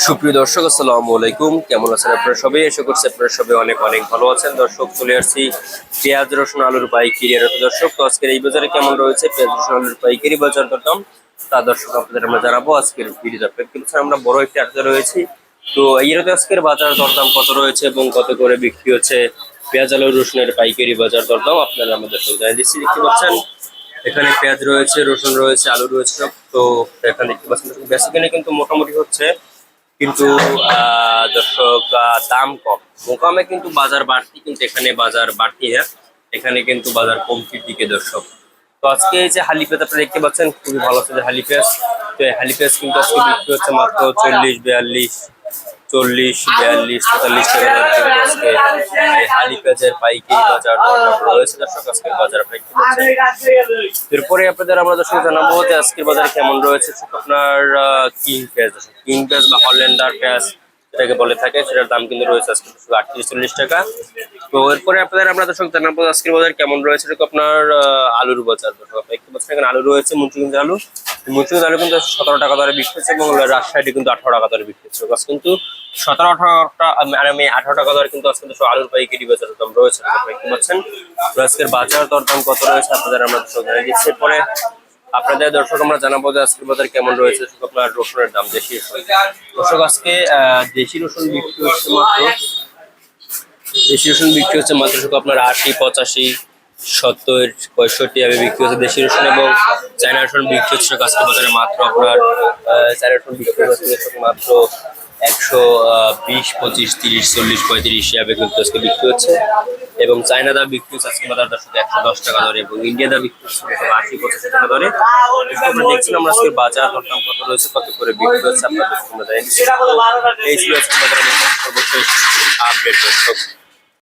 সুপ্রিয় দর্শক, আসসালামু আলাইকুম। কেমন আছেন আপনারা সবাই? এসে করছে আপনারা সবাই অনেক অনেক ভালো আছেন। দর্শক, চলে আসছি পেঁয়াজ, রসুন, আলুর পাইকারি। আর দর্শক, তো আজকের এই বাজারে কেমন রয়েছে? পেঁয়াজ, রসুন, আলুর পাইকারি বাজার দরদাম, তা দর্শক আপনাদের আমরা জানাব আজকের ভিডিওতে। কিন্তু আমরা বড় একটি আটতে রয়েছি। তো এইরতে আজকের বাজার দরদাম কত রয়েছে এবং কত করে বিক্রি হচ্ছে? পেঁয়াজ আলু রসুনের পাইকারি বাজার দরদাম আপনারা আমাদের সঙ্গে জানিয়ে দিচ্ছি। দেখতে পাচ্ছেন, এখানে পেঁয়াজ রয়েছে, রসুন রয়েছে, আলু রয়েছে সব। তো এখানে দেখতে পাচ্ছেন, বেসিক্যালি কিন্তু মোটামুটি হচ্ছে কিন্তু দর্শক দাম কম। মোকামে কিন্তু বাজার বাড়তি, কিন্তু এখানে বাজার বাড়তি হ্যাঁ? এখানে কিন্তু বাজার কমতির দিকে দর্শক। তো আজকে যে হালি পেঁয়াজ আপনারা দেখতে পাচ্ছেন, খুবই ভালো আছে যে হালি পেঁয়াজ তো হালি পেঁয়াজ কিন্তু আজকে বিক্রি হচ্ছে মাত্র চল্লিশ, বিয়াল্লিশ। চল্লিশ বিয়াল্লিশ তেতাল্লিশ টাকা দরে আজকে। এই হালি পেঁয়াজের পাইকারি বাজার রয়েছে দর্শক আজকের বাজার এরপরে আপনাদের আমরা দর্শক জানাব যে আজকের বাজারে কেমন রয়েছে আপনার কিং পেঁয়াজ কিং পেঁয়াজ বা হল্যান্ডার পেঁয়াজ যেটাকে বলে থাকে সেটার দাম কিন্তু রয়েছে আজকে আটত্রিশ চল্লিশ টাকা। তো এরপরে আপনাদের আমরা দর্শক জানাব আজকের বাজার কেমন রয়েছে আপনার আলুর বাজার। দর্শক এখানে আলু রয়েছে মুন্সিগঞ্জ আলু। মুন্সিগঞ্জ আলু কিন্তু সতেরো টাকা দরে বিক্রি হচ্ছে এবং রাজশাহী কিন্তু আঠারো টাকা দরে বিক্রি হচ্ছে। আজ কিন্তু সতেরো, আঠারো আর আমি আঠারো টাকা দরে কিন্তু আজকে দর্শক আলুর পাইকারি বাজারের দাম রয়েছে পাচ্ছেন। আজকের বাজার দরদাম কত রয়েছে আপনাদের আমরা জানিয়ে দিচ্ছি। পরে আপনাদের দর্শক আমরা জানাব যে আজকের বাজার কেমন রয়েছে আপনার রসুনের দাম দেশি রসুন। দর্শক, আজকে দেশি রসুন বিক্রি হচ্ছে মাত্র দেশি রসুন বিক্রি হচ্ছে মাত্র আপনার আশি, পঁচাশি সত্তর পঁয়ষট্টি আমি বিক্রি হচ্ছে দেশি রসুন এবং চায়না রসুন বিক্রি হচ্ছে আজকে বাজারে মাত্র আপনার চায়না রসুন বিক্রি হচ্ছে মাত্র একশো বিশ, পঁচিশ, তিরিশ, চল্লিশ, পঁয়ত্রিশ হিসাবে কিন্তু আজকে বিক্রি হচ্ছে। এবং চায়না দা বিক্রি হচ্ছে আজকে বাজার দর্শক একশো দশ টাকা দরে এবং ইন্ডিয়া দা বিক্রি হচ্ছে আশি, পঁচাশি টাকা দর্শক আমরা দেখছিলাম আমরা আজকে বাজার দরদাম কত রয়েছে, কত করে বিক্রি হচ্ছে আপনাদের এই ছিল আজকে সর্বশেষ আপডেট